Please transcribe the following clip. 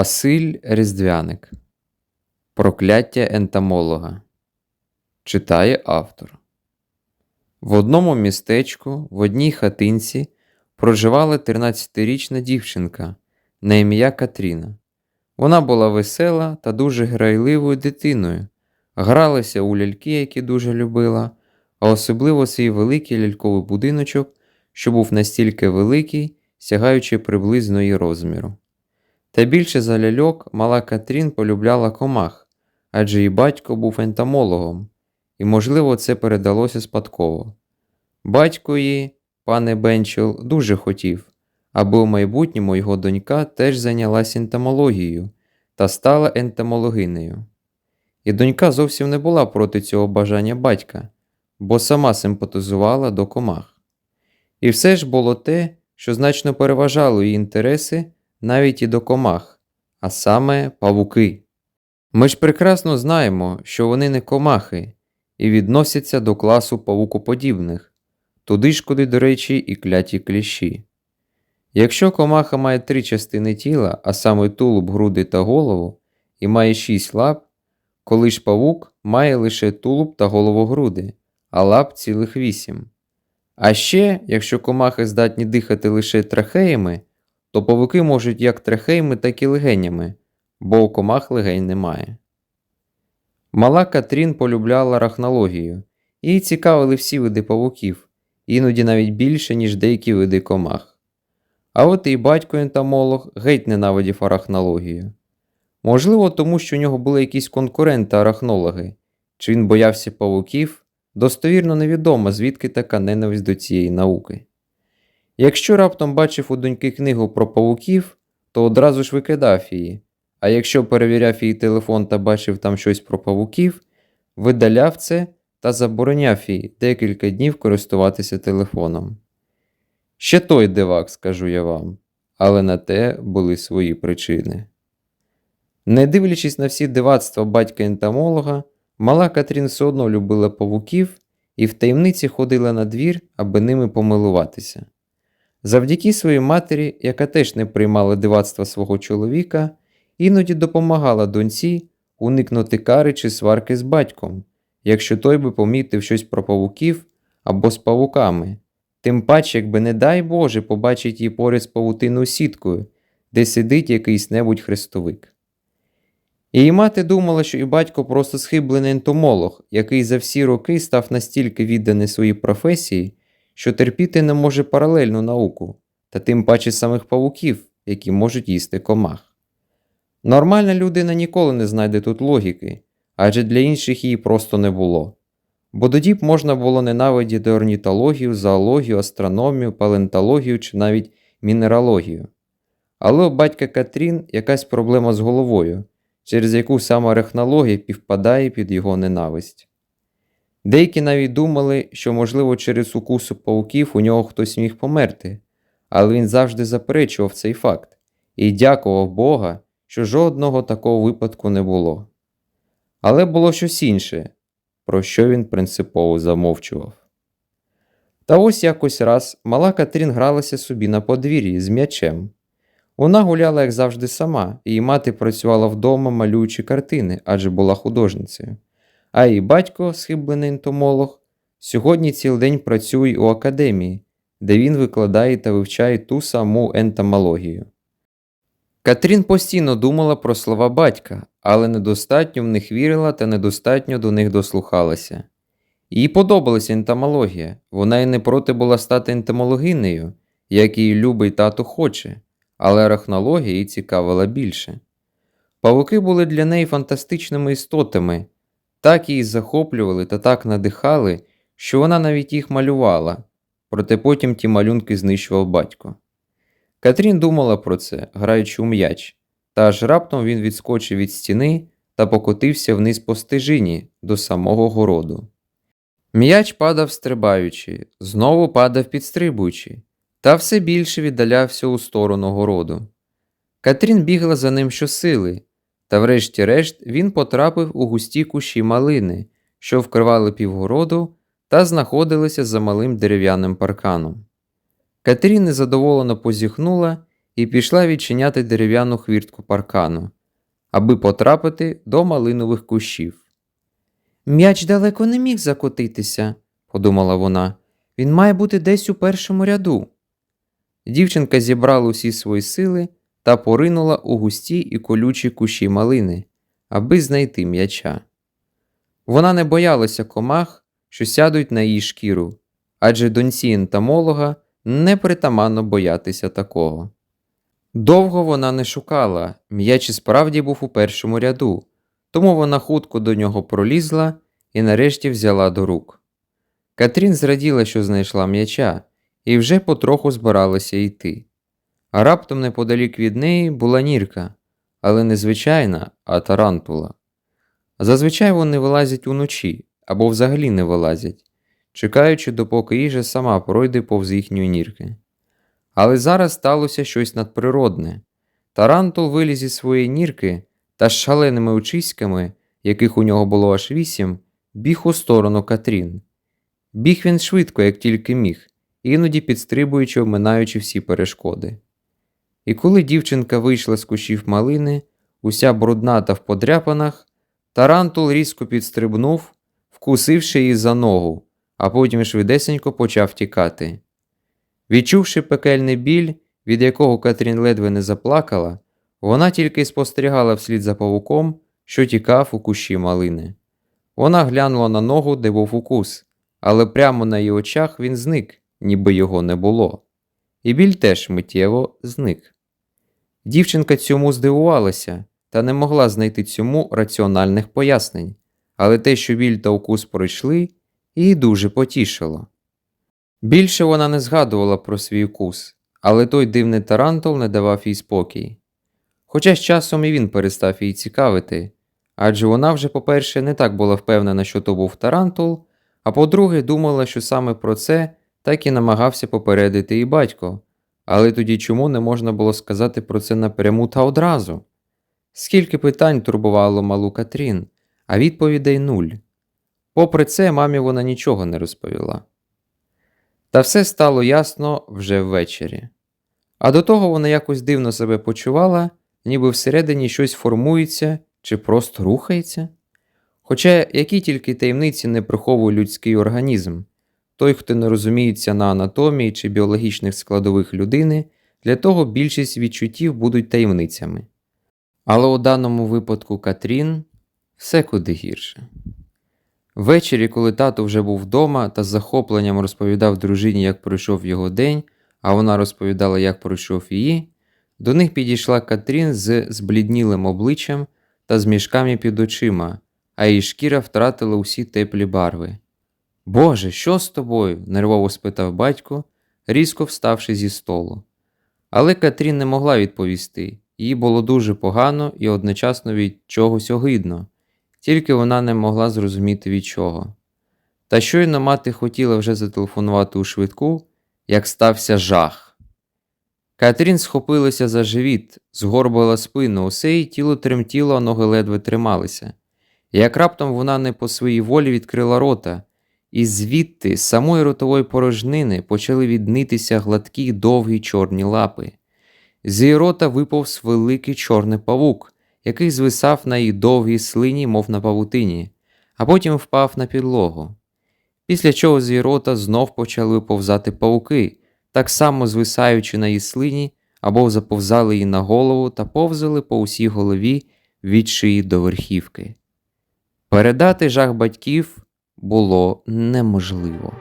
Василь Різдвяник Прокляття ентомолога Читає автор. В одному містечку, в одній хатинці проживала 13-річна дівчинка на ім'я Катріна. Вона була весела та дуже грайливою дитиною, гралася у ляльки, які дуже любила, а особливо свій великий ляльковий будиночок, що був настільки великий, сягаючи приблизно її розміру. Та більше за ляльок мала Катрін полюбляла комах, адже її батько був ентомологом, і, можливо, це передалося спадково. Батько її, пане Бенчел, дуже хотів, аби у майбутньому його донька теж зайнялася ентомологією та стала ентомологинею. І донька зовсім не була проти цього бажання батька, бо сама симпатизувала до комах. І все ж було те, що значно переважало її інтереси навіть і до комах, а саме павуки. Ми ж прекрасно знаємо, що вони не комахи і відносяться до класу павукоподібних, туди ж куди, до речі, і кляті кліщі. Якщо комаха має три частини тіла, а саме тулуб, груди та голову, і має шість лап, коли ж павук має лише тулуб та головогруди, а лап цілих вісім. А ще, якщо комахи здатні дихати лише трахеями, то павуки можуть як трахеями, так і легенями, бо у комах легень немає. Мала Катрін полюбляла рахнологію, їй цікавили всі види павуків, іноді навіть більше, ніж деякі види комах. А от і батько ентомолог геть ненавидів арахнологію. Можливо, тому що у нього були якісь конкуренти арахнологи, чи він боявся павуків, достовірно невідомо, звідки така ненависть до цієї науки. Якщо раптом бачив у доньки книгу про павуків, то одразу ж викидав її, а якщо перевіряв її телефон та бачив там щось про павуків, видаляв це та забороняв їй декілька днів користуватися телефоном. Ще той дивак, скажу я вам, але на те були свої причини. Не дивлячись на всі дивацтва батька ентомолога, мала Катрін все одно любила павуків і в таємниці ходила на двір, аби ними помилуватися. Завдяки своїй матері, яка теж не приймала дивацтва свого чоловіка, іноді допомагала доньці уникнути кари чи сварки з батьком, якщо той би помітив щось про павуків або з павуками, тим паче, якби, не дай Боже, побачить її поряд з павутиною сіткою, де сидить якийсь небудь хрестовик. Її мати думала, що і батько просто схиблений ентомолог, який за всі роки став настільки відданий своїй професії, що терпіти не може паралельну науку, та тим паче самих павуків, які можуть їсти комах. Нормальна людина ніколи не знайде тут логіки, адже для інших її просто не було. Бо тоді б можна було ненавидіти орнітологію, зоологію, астрономію, палеонтологію чи навіть мінералогію. Але у батька Катрін якась проблема з головою, через яку сама рехнологія півпадає під його ненависть. Деякі навіть думали, що, можливо, через укусу пауків у нього хтось міг померти, але він завжди заперечував цей факт і дякував Бога, що жодного такого випадку не було. Але було щось інше, про що він принципово замовчував. Та ось якось раз мала Катрін гралася собі на подвір'ї з м'ячем. Вона гуляла, як завжди, сама, її мати працювала вдома, малюючи картини, адже була художницею. А її батько, схиблений ентомолог, сьогодні цілий день працює у академії, де він викладає та вивчає ту саму ентомологію. Катрін постійно думала про слова батька, але недостатньо в них вірила та недостатньо до них дослухалася. Їй подобалася ентомологія, вона й не проти була стати ентомологинею, як її любий тато хоче, але арахнологія її цікавила більше. Павуки були для неї фантастичними істотами, так її захоплювали та так надихали, що вона навіть їх малювала, проте потім ті малюнки знищував батько. Катрін думала про це, граючи у м'яч, та аж раптом він відскочив від стіни та покотився вниз по стежині до самого городу. М'яч падав стрибаючи, знову падав підстрибуючи, та все більше віддалявся у сторону городу. Катрін бігла за ним щосили, та врешті-решт він потрапив у густі кущі малини, що вкривали півгороду та знаходилися за малим дерев'яним парканом. Катрін незадоволено позіхнула і пішла відчиняти дерев'яну хвіртку паркану, аби потрапити до малинових кущів. М'яч далеко не міг закотитися, подумала вона. Він має бути десь у першому ряду. Дівчинка зібрала усі свої сили та поринула у густі і колючі кущі малини, аби знайти м'яча. Вона не боялася комах, що сядуть на її шкіру, адже доньці ентомолога не притаманно боятися такого. Довго вона не шукала, м'яч і справді був у першому ряду, тому вона хутко до нього пролізла і нарешті взяла до рук. Катрін зраділа, що знайшла м'яча, і вже потроху збиралася йти. А раптом неподалік від неї була нірка, але не звичайна, а тарантула. Зазвичай вони вилазять уночі або взагалі не вилазять, чекаючи, допоки їжа сама пройде повз їхньої нірки. Але зараз сталося щось надприродне. Тарантул виліз із своєї нірки та з шаленими очиськами, яких у нього було аж вісім, біг у сторону Катрін. Біг він швидко, як тільки міг, іноді підстрибуючи, оминаючи всі перешкоди. І коли дівчинка вийшла з кущів малини, уся брудна та в подряпанах, тарантул різко підстрибнув, вкусивши її за ногу, а потім швидесенько почав тікати. Відчувши пекельний біль, від якого Катрін ледве не заплакала, вона тільки спостерігала вслід за павуком, що тікав у кущі малини. Вона глянула на ногу, де був укус, але прямо на її очах він зник, ніби його не було. І біль теж миттєво зник. Дівчинка цьому здивувалася та не могла знайти цьому раціональних пояснень, але те, що біль та укус пройшли, її дуже потішило. Більше вона не згадувала про свій укус, але той дивний тарантул не давав їй спокій. Хоча з часом і він перестав її цікавити, адже вона вже, по-перше, не так була впевнена, що то був тарантул, а по-друге, думала, що саме про це так і намагався попередити і батько, але тоді чому не можна було сказати про це напряму та одразу? Скільки питань турбувало малу Катрін, а відповідей нуль. Попри це, мамі вона нічого не розповіла. Та все стало ясно вже ввечері. А до того вона якось дивно себе почувала, ніби всередині щось формується чи просто рухається. Хоча які тільки таємниці не приховує людський організм, той, хто не розуміється на анатомії чи біологічних складових людини, для того більшість відчуттів будуть таємницями. Але у даному випадку Катрін все куди гірше. Ввечері, коли тато вже був вдома та з захопленням розповідав дружині, як пройшов його день, а вона розповідала, як пройшов її, до них підійшла Катрін з збліднілим обличчям та з мішками під очима, а її шкіра втратила усі теплі барви. Боже, що з тобою? нервово спитав батько, різко вставши зі столу. Але Катрін не могла відповісти, їй було дуже погано і одночасно від чогось огидно, тільки вона не могла зрозуміти від чого. Та щойно мати хотіла вже зателефонувати у швидку, як стався жах. Катрін схопилася за живіт, згорбила спину, усе її тіло тремтіло, а ноги ледве трималися. Як раптом вона не по своїй волі відкрила рота, і звідти, з самої ротової порожнини, почали віднитися гладкі довгі чорні лапи. З її рота виповз великий чорний павук, який звисав на її довгій слині, мов на павутині, а потім впав на підлогу. Після чого з її рота знов почали виповзати павуки, так само звисаючи на її слині, або заповзали її на голову та повзали по усій голові від шиї до верхівки. Передати жах батьків було неможливо.